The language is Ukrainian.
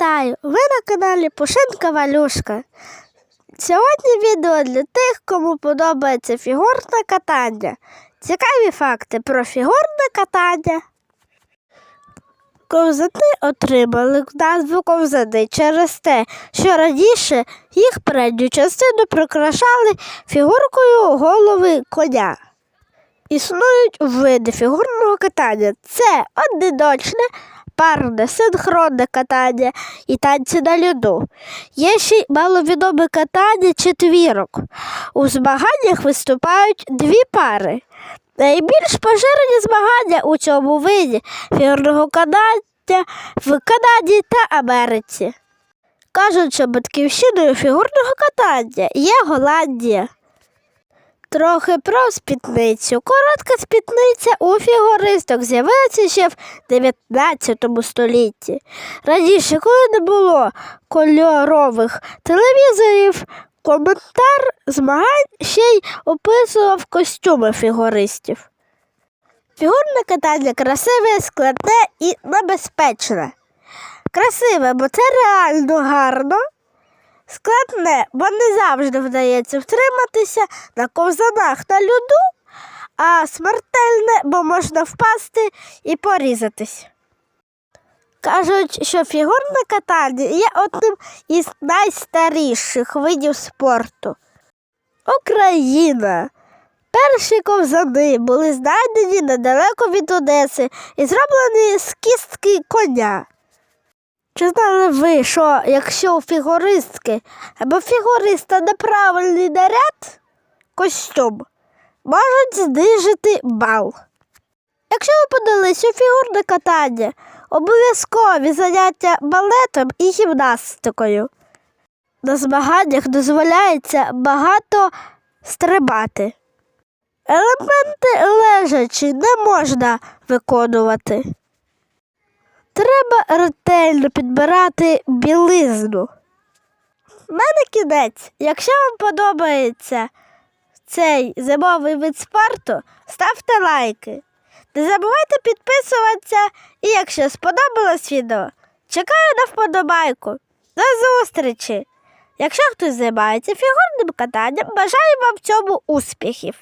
Вітаю! Ви на каналі Пушинка Валюшка. Сьогодні відео для тих, кому подобається фігурне катання. Цікаві факти про фігурне катання. Ковзани отримали назву ковзани через те, що раніше їх передню частину прикрашали фігуркою голови коня. Існують види фігурного катання. Це одиночне, парне, синхронне катання і танці на льоду. Є ще й маловідоме катання четвірок. У змаганнях виступають дві пари. Найбільш поширені змагання у цьому виді фігурного катання в Канаді та Америці. Кажуть, що батьківщиною фігурного катання є Голландія. Трохи про спідницю. Коротка спідниця у фігуристок з'явилася ще в 19 столітті. Раніше, коли не було кольорових телевізорів, коментар змагань ще й описував костюми фігуристів. Фігурне катання красиве, складне і небезпечне. Красиве, бо це реально гарно. Складне, бо не завжди вдається втриматися на ковзанах на льоду, а смертельне, бо можна впасти і порізатись. Кажуть, що фігурне катання є одним із найстаріших видів спорту. Україна. Перші ковзани були знайдені недалеко від Одеси і зроблені з кістки коня. Чи знали ви, що якщо у фігуристки або фігуриста неправильний наряд, костюм, можуть знижити бал? Якщо ви подались у фігурне катання, обов'язкові заняття балетом і гімнастикою. На змаганнях дозволяється багато стрибати. Елементи лежачі не можна виконувати. Треба ретельно підбирати білизну. У мене кінець. Якщо вам подобається цей зимовий вид спорту, ставте лайки. Не забувайте підписуватися і якщо сподобалось відео, чекаю на вподобайку. До зустрічі! Якщо хтось займається фігурним катанням, бажаю вам в цьому успіхів!